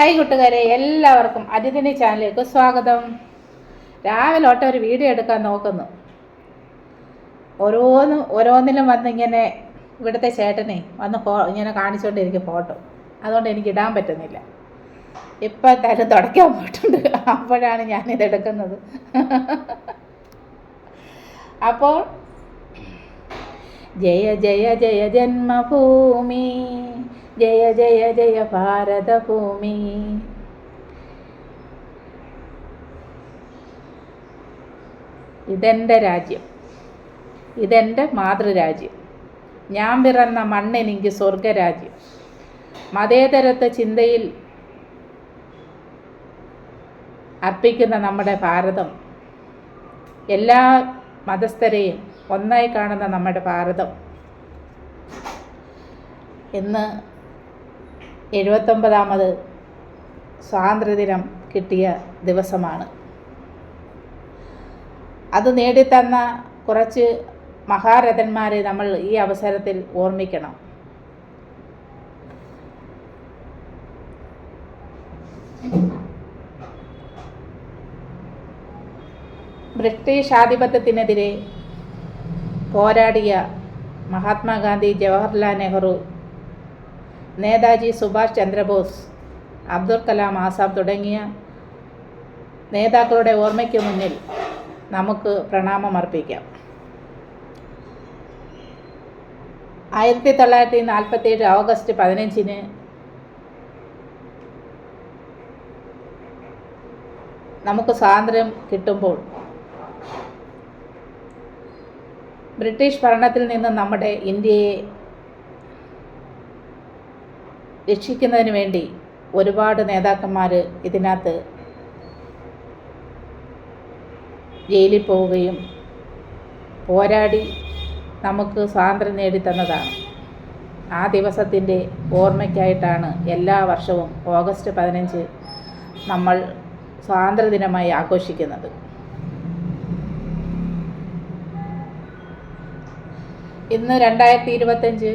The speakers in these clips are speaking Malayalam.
ഹായ് കൂട്ടുകാരെ എല്ലാവർക്കും അതിഥിന്റെ ചാനലിലേക്ക് സ്വാഗതം. രാവിലെ തൊട്ട് ഒരു വീഡിയോ എടുക്കാൻ നോക്കുന്നു. ഓരോന്ന് ഓരോന്നിലും വന്നിങ്ങനെ ഇവിടുത്തെ ചേട്ടനെ വന്ന് ഫോ ഇങ്ങനെ കാണിച്ചുകൊണ്ടിരിക്കും ഫോട്ടോ. അതുകൊണ്ട് എനിക്ക് ഇടാൻ പറ്റുന്നില്ല. ഇപ്പം തരം തുടക്കാൻ പോയിട്ടുണ്ട്. അപ്പോഴാണ് ഞാനിത് എടുക്കുന്നത്. അപ്പോൾ ജയ ജയ ജയ ജന്മഭൂമി. ജയ ജയ ജയ ഭാരതഭൂമി. ഇതെന്റെ രാജ്യം. ഇതെന്റെ മാതൃരാജ്യം. ഞാൻ പിറന്ന മണ്ണെനിക്ക് സ്വർഗരാജ്യം. മതേതരത്വ ചിന്തയിൽ അർപ്പിക്കുന്ന നമ്മുടെ ഭാരതം. എല്ലാ മതസ്ഥരെയും ഒന്നായി കാണുന്ന നമ്മുടെ ഭാരതം. ഇന്ന് എഴുപത്തൊമ്പതാമത് സ്വാതന്ത്ര്യദിനം കിട്ടിയ ദിവസമാണ്. അത് നേടിത്തന്ന കുറച്ച് മഹാരഥന്മാരെ നമ്മൾ ഈ അവസരത്തിൽ ഓർമ്മിക്കണം. ബ്രിട്ടീഷ് ആധിപത്യത്തിനെതിരെ പോരാടിയ മഹാത്മാഗാന്ധി ജവഹർലാൽ നെഹ്റു നേതാജി സുഭാഷ് ചന്ദ്രബോസ് അബ്ദുൽ കലാം ആസാദ് തുടങ്ങിയ നേതാക്കളുടെ ഓർമ്മയ്ക്ക് മുന്നിൽ നമുക്ക് പ്രണാമം അർപ്പിക്കാം ആയിരത്തി തൊള്ളായിരത്തി നാൽപ്പത്തേഴ് ഓഗസ്റ്റ് പതിനഞ്ചിന് നമുക്ക് സ്വാതന്ത്ര്യം കിട്ടുമ്പോൾ ബ്രിട്ടീഷ് ഭരണത്തിൽ നിന്ന് നമ്മുടെ ഇന്ത്യയെ രക്ഷിക്കുന്നതിന് വേണ്ടി ഒരുപാട് നേതാക്കന്മാർ ഇതിനകത്ത് ജയിലിൽ പോവുകയും പോരാടി നമുക്ക് സ്വാതന്ത്ര്യം നേടിത്തന്നതാണ്. ആ ദിവസത്തിന്റെ ഓർമ്മയ്ക്കായിട്ടാണ് എല്ലാ വർഷവും ഓഗസ്റ്റ് പതിനഞ്ച് നമ്മൾ സ്വാതന്ത്ര്യദിനമായി ആഘോഷിക്കുന്നത്. ഇന്ന് രണ്ടായിരത്തി ഇരുപത്തഞ്ച്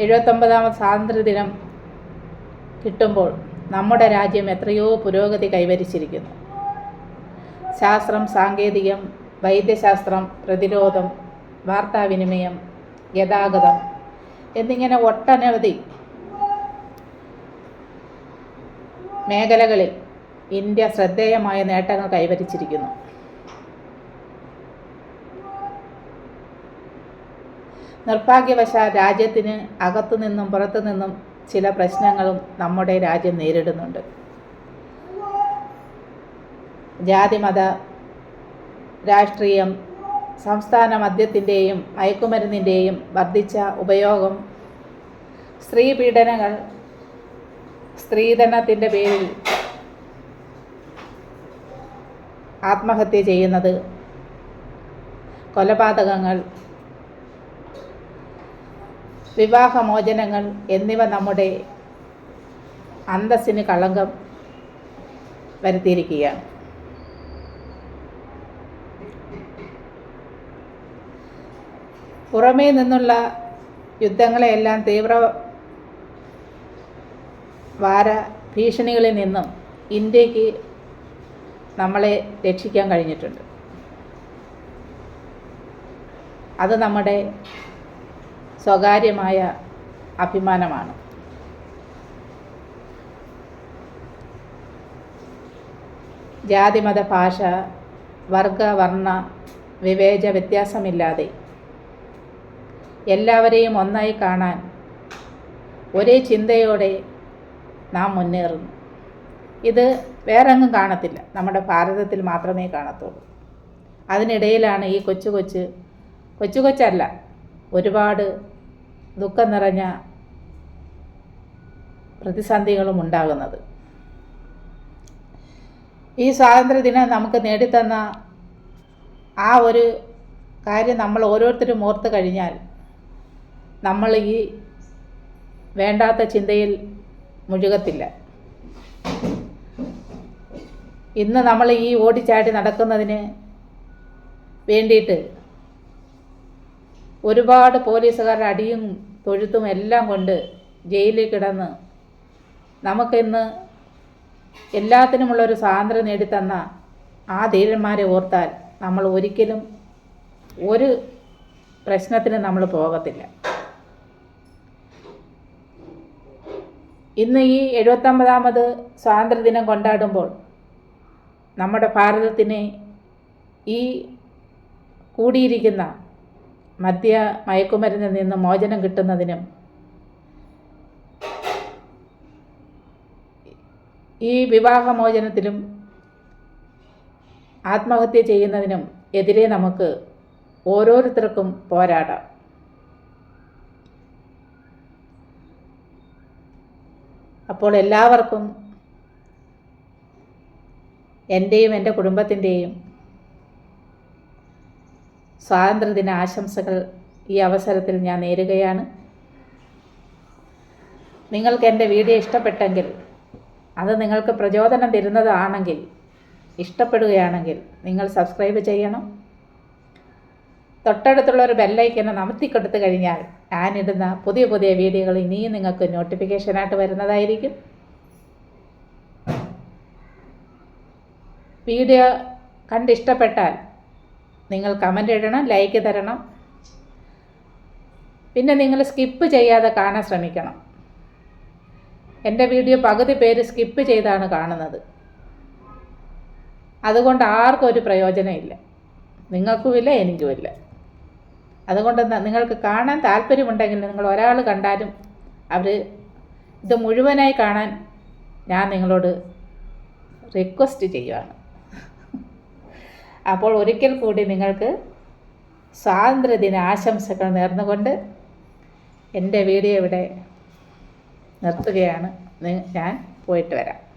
എഴുപത്തൊമ്പതാമത് സ്വാതന്ത്ര്യദിനം കിട്ടുമ്പോൾ നമ്മുടെ രാജ്യം എത്രയോ പുരോഗതി കൈവരിച്ചിരിക്കുന്നു. ശാസ്ത്രം സാങ്കേതികം വൈദ്യശാസ്ത്രം പ്രതിരോധം വാർത്താവിനിമയം ഗതാഗതം എന്നിങ്ങനെ ഒട്ടനവധി മേഖലകളിൽ ഇന്ത്യ ശ്രദ്ധേയമായ നേട്ടങ്ങൾ കൈവരിച്ചിരിക്കുന്നു. നിർഭാഗ്യവശാൽ രാജ്യത്തിന് അകത്തു നിന്നും പുറത്തു നിന്നും ചില പ്രശ്നങ്ങളും നമ്മുടെ രാജ്യം നേരിടുന്നുണ്ട്. ജാതിമത രാഷ്ട്രീയം സംസ്ഥാന മദ്യത്തിന്റെയും മയക്കുമരുന്നിന്റെയും വർദ്ധിച്ച ഉപയോഗം സ്ത്രീ പീഡനങ്ങൾ സ്ത്രീധനത്തിന്റെ പേരിൽ ആത്മഹത്യ ചെയ്യുന്നത് കൊലപാതകങ്ങൾ വിവാഹമോചനങ്ങൾ എന്നിവ നമ്മുടെ അന്തസ്സിന് കളങ്കം വരുത്തിയിരിക്കുകയാണ്. പുറമേ നിന്നുള്ള യുദ്ധങ്ങളെയെല്ലാം തീവ്ര വാര ഭീഷണികളിൽ നിന്നും ഇന്ത്യയ്ക്ക് നമ്മളെ രക്ഷിക്കാൻ കഴിഞ്ഞിട്ടുണ്ട്. അത് നമ്മുടെ സ്വകാര്യമായ അഭിമാനമാണ്. ജാതിമത ഭാഷ വർഗ വർണ വിവേച വ്യത്യാസമില്ലാതെ എല്ലാവരെയും ഒന്നായി കാണാൻ ഒരേ ചിന്തയോടെ നാം മുന്നേറുന്നു. ഇത് വേറെങ്ങും കാണത്തില്ല. നമ്മുടെ ഭാരതത്തിൽ മാത്രമേ കാണത്തുള്ളൂ. അതിനിടയിലാണ് ഈ കൊച്ചു കൊച്ച് കൊച്ചു കൊച്ചല്ല ഒരുപാട് ദുഃഖം നിറഞ്ഞ പ്രതിസന്ധികളും ഉണ്ടാകുന്നത്. ഈ സ്വാതന്ത്ര്യദിനം നമുക്ക് നേടിത്തന്ന ആ ഒരു കാര്യം നമ്മൾ ഓരോരുത്തരും ഓർത്ത് കഴിഞ്ഞാൽ നമ്മൾ ഈ വേണ്ടാത്ത ചിന്തയിൽ മുഴുകത്തില്ല. ഇന്ന് നമ്മൾ ഈ ഓടിച്ചാടി നടക്കുന്നതിന് വേണ്ടിയിട്ട് ഒരുപാട് പോലീസുകാരുടെ അടിയും തൊഴുത്തും എല്ലാം കൊണ്ട് ജയിലിൽ കിടന്ന് നമുക്കിന്ന് എല്ലാത്തിനുമുള്ളൊരു സ്വാതന്ത്ര്യം നേടിത്തന്ന ആ ധീരന്മാരെ ഓർത്താൽ നമ്മൾ ഒരിക്കലും ഒരു പ്രശ്നത്തിന് നമ്മൾ പോകത്തില്ല. ഇന്ന് ഈ എഴുപത്തൊമ്പതാമത് സ്വാതന്ത്ര്യദിനം കൊണ്ടാടുമ്പോൾ നമ്മുടെ ഭാരതത്തിനെ ഈ കൂടിയിരിക്കുന്ന മദ്യ മയക്കുമരുന്നിൽ നിന്ന് മോചനം കിട്ടുന്നതിനും ഈ വിവാഹമോചനത്തിലും ആത്മഹത്യ ചെയ്യുന്നതിനും എതിരെ നമുക്ക് ഓരോരുത്തർക്കും പോരാടാം. അപ്പോൾ എല്ലാവർക്കും എന്റെയും എന്റെ കുടുംബത്തിന്റെയും സ്വാതന്ത്ര്യദിന ആശംസകൾ ഈ അവസരത്തിൽ ഞാൻ നേരുകയാണ്. നിങ്ങൾക്ക് എന്റെ വീഡിയോ ഇഷ്ടപ്പെട്ടെങ്കിൽ അത് നിങ്ങൾക്ക് പ്രചോദനം തരുന്നതാണെങ്കിൽ ഇഷ്ടപ്പെടുകയാണെങ്കിൽ നിങ്ങൾ സബ്സ്ക്രൈബ് ചെയ്യണം. തൊട്ടടുത്തുള്ള ഒരു ബെല്ലൈക്കനെ നമർത്തിക്കൊടുത്തു കഴിഞ്ഞാൽ ഞാനിടുന്ന പുതിയ പുതിയ വീഡിയോകൾ ഇനിയും നിങ്ങൾക്ക് നോട്ടിഫിക്കേഷനായിട്ട് വരുന്നതായിരിക്കും. വീഡിയോ കണ്ടിഷ്ടപ്പെട്ടാൽ നിങ്ങൾ കമന്റ് ഇടണം ലൈക്ക് തരണം. പിന്നെ നിങ്ങൾ സ്കിപ്പ് ചെയ്യാതെ കാണാൻ ശ്രമിക്കണം. എന്റെ വീഡിയോ പകുതി പേര് സ്കിപ്പ് ചെയ്താണ് കാണുന്നത്. അതുകൊണ്ട് ആർക്കും ഒരു പ്രയോജനമില്ല നിങ്ങൾക്കുമില്ല എനിക്കുമില്ല അതുകൊണ്ട് നിങ്ങൾക്ക് കാണാൻ താല്പര്യമുണ്ടെങ്കിൽ നിങ്ങൾ ഒരാൾ കണ്ടാലും അവർ ഇത് മുഴുവനായി കാണാൻ ഞാൻ നിങ്ങളോട് റിക്വസ്റ്റ് ചെയ്യുവാണ്. അപ്പോൾ ഒരിക്കൽ കൂടി നിങ്ങൾക്ക് സ്വാതന്ത്ര്യദിന ആശംസകൾ നേർന്നുകൊണ്ട് എന്റെ വീഡിയോ ഇവിടെ നിർത്തുകയാണ്. ഞാൻ പോയിട്ട് വരാം.